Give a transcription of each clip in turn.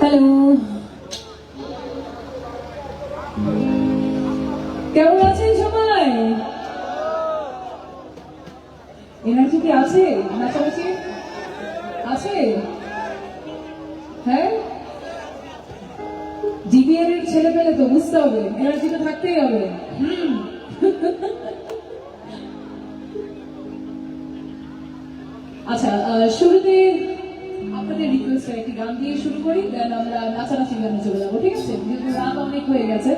Hello কেমন energy কি আছে? নাচানাচি আছে? হ্যাঁ? ডিবিএর এর ছেলে পেলে তো বুঝতে হবে এনার্জি তো থাকতেই হবে। হুম। আচ্ছা শুরুতে আপনাদের রিকোয়েস্ট একটি গান দিয়ে শুরু করি দেন আমরা নাচানাচি গানে চলে যাব, ঠিক আছে? যেহেতু রাত অনেক হয়ে গেছে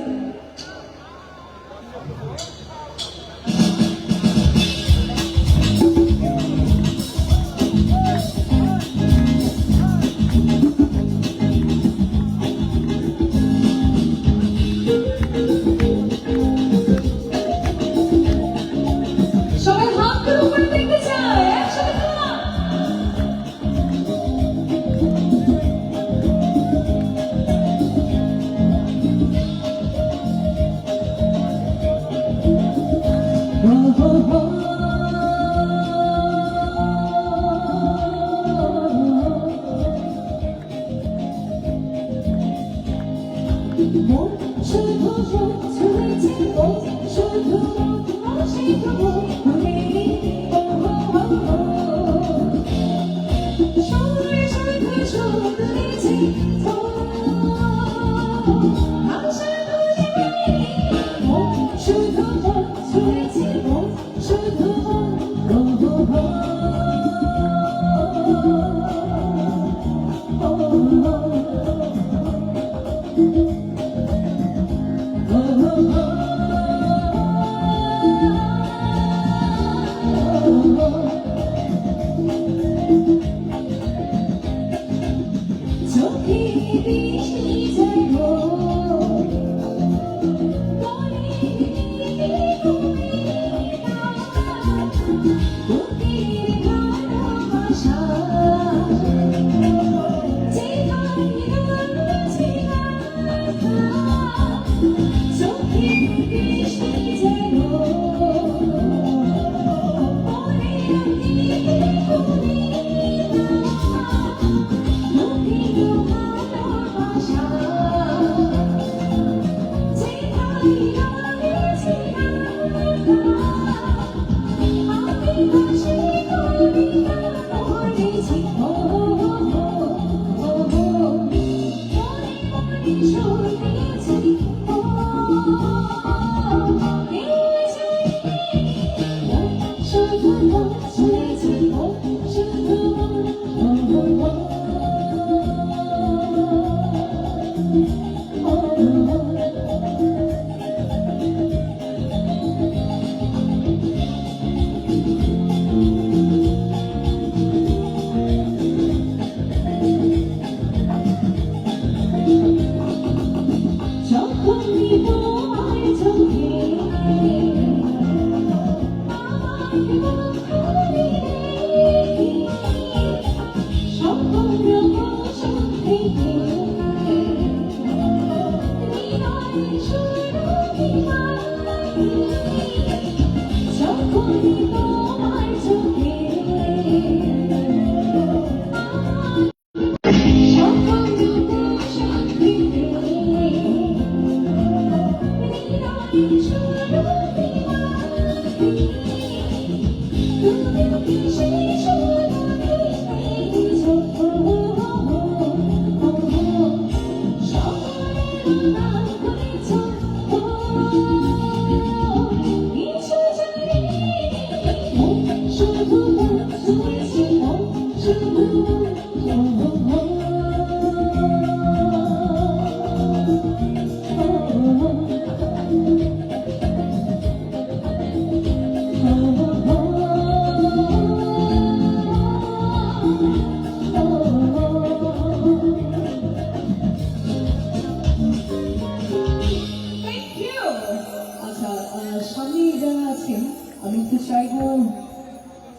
আমি একটু চাইব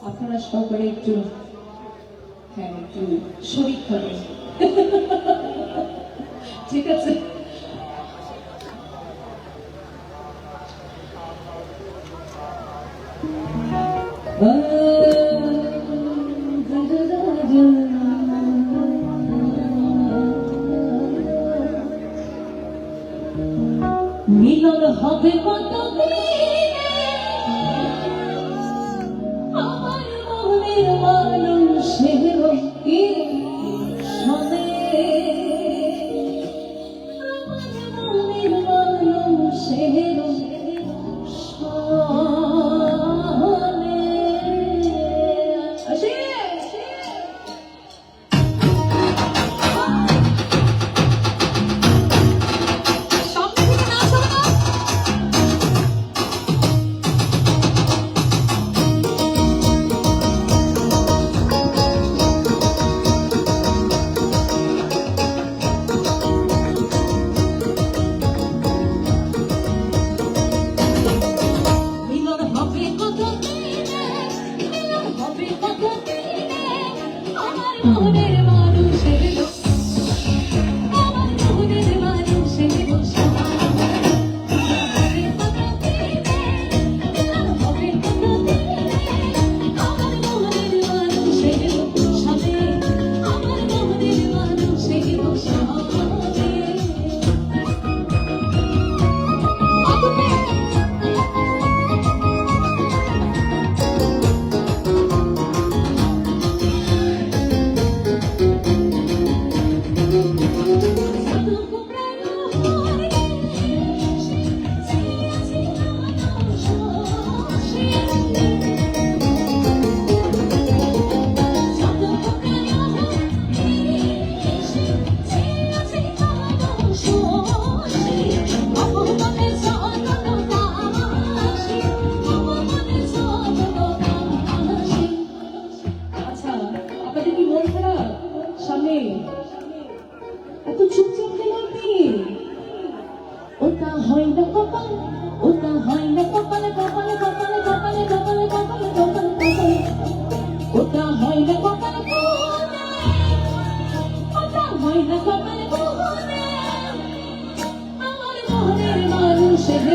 আপনারা সকলে একটু শরীর করেন ঠিক আছে? এত চুপচাপ কেন আপনি? ওটা হয় না কপাল ওটা হয় না কপালে কপালে কপালে কপালে কপালে কপালে কপালে কপালে। ওটা হয় না কপালে ওটা হয় না কপালে আমার মনের মানুষের